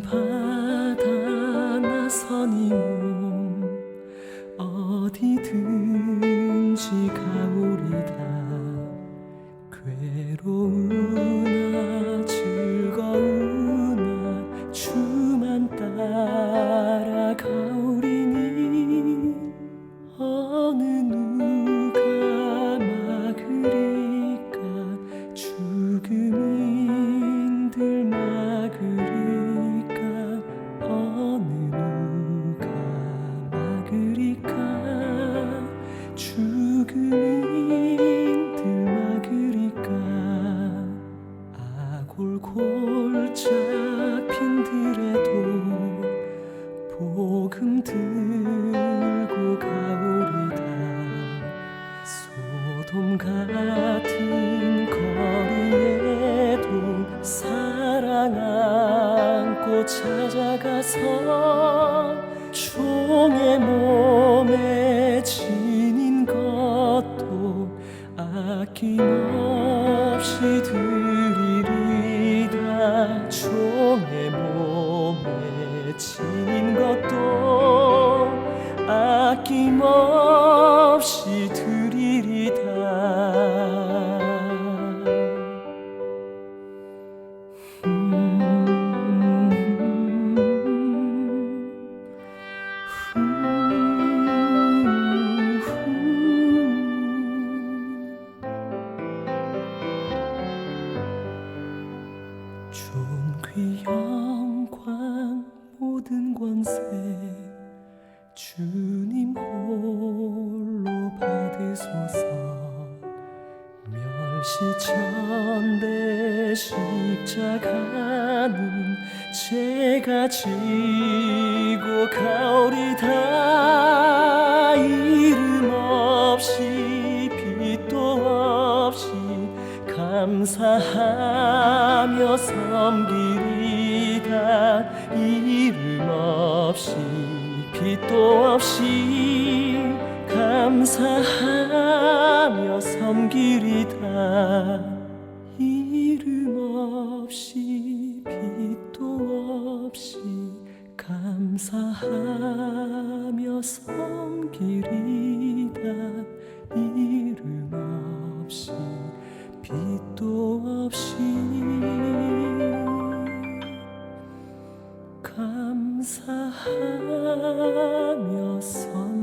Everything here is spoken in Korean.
바다 나서니 몸 어디든지 가오리다. 괴로우나 즐거우나 주만 따라 가오리니. 어느 누 골골 잡힌 들에도 복음 들고 가오리다. 소돔 같은 거리에도 사랑 안고 찾아가서 종의 몸에 지닌 것도 아낌없이 드 지닌 것도 권세 주님 홀로 받으소서. 멸시천대 십자가는 제가 지고 가오리다 섬기리다. 이름 없이 빛도 없이 감사하며 섬기리다. 이름 없이 빛도 없이 감사하며 섬기리다. 이름 없이 빛도 없이 your song.